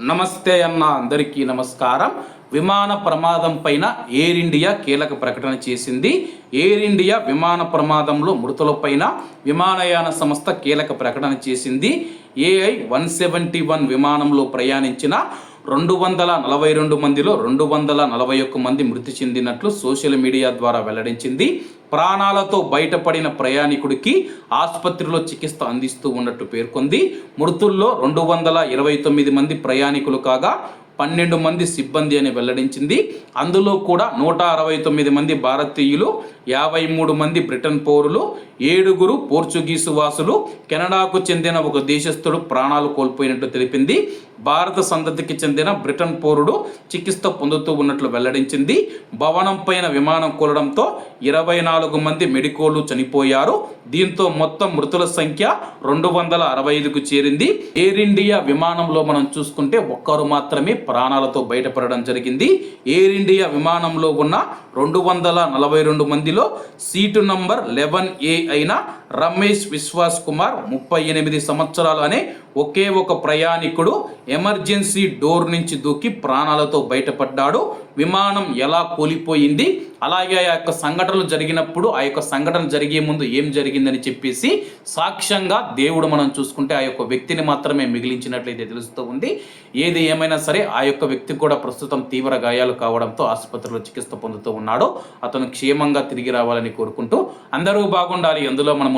నమస్తే అన్న అందరికీ నమస్కారం. విమాన ప్రమాదం పైన ఎయిర్ ఇండియా కీలక ప్రకటన చేసింది. ఎయిర్ ఇండియా విమాన ప్రమాదంలో మృతులపైన విమానయాన సంస్థ కీలక ప్రకటన చేసింది. ఏఐ వన్ సెవెంటీ వన్ విమానంలో ప్రయాణించిన రెండు వందల నలభై రెండు మందిలో రెండు వందల నలభై ఒక్క మంది మృతి చెందినట్లు సోషల్ మీడియా ద్వారా వెల్లడించింది. ప్రాణాలతో బయటపడిన ప్రయాణికుడికి ఆసుపత్రిలో చికిత్స అందిస్తూ ఉన్నట్టు పేర్కొంది. మృతుల్లో రెండు వందల ఇరవై తొమ్మిది మంది ప్రయాణికులు కాగా పన్నెండు మంది సిబ్బంది అని వెల్లడించింది. అందులో కూడా నూట అరవై తొమ్మిది మంది భారతీయులు యాభై మూడు మంది బ్రిటన్ పౌరులు ఏడుగురు పోర్చుగీసు వాసులు కెనడాకు చెందిన ఒక దేశస్థుడు ప్రాణాలు కోల్పోయినట్టు తెలిపింది. భారత సంతతికి చెందిన బ్రిటన్ పౌరుడు చికిత్స పొందుతూ ఉన్నట్లు వెల్లడించింది. భవనం పైన విమానం కూలడంతో ఇరవై నాలుగు మంది మెడికోలు చనిపోయారు. దీంతో మొత్తం మృతుల సంఖ్య రెండు వందల అరవై ఐదుకు చేరింది. ఎయిర్ ఇండియా విమానంలో మనం చూసుకుంటే ఒక్కరు మాత్రమే ప్రాణాలతో బయటపడడం జరిగింది. ఎయిర్ ఇండియా విమానంలో ఉన్న రెండు వందల నలభై రెండు మందిలో సీటు నంబర్ లెవెన్ ఏ అయిన రమేష్ విశ్వాస్ కుమార్ ముప్పై ఎనిమిది సంవత్సరాలు అనే ఒకే ఒక ప్రయాణికుడు ఎమర్జెన్సీ డోర్ నుంచి దూకి ప్రాణాలతో బయటపడ్డాడు. విమానం ఎలా కూలిపోయింది? అలాగే ఆ యొక్క సంఘటనలు జరిగినప్పుడు ఆ యొక్క సంఘటన జరిగే ముందు ఏం జరిగిందని చెప్పేసి సాక్ష్యంగా దేవుడు మనం చూసుకుంటే ఆ యొక్క వ్యక్తిని మాత్రమే మిగిలించినట్లయితే తెలుస్తూ ఉంది. ఏది ఏమైనా సరే ఆ యొక్క వ్యక్తి కూడా ప్రస్తుతం తీవ్ర గాయాలు కావడంతో ఆసుపత్రిలో చికిత్స పొందుతూ ఉన్నాడు. అతను క్షేమంగా తిరిగి రావాలని కోరుకుంటూ అందరూ బాగుండాలి. అందులో మనం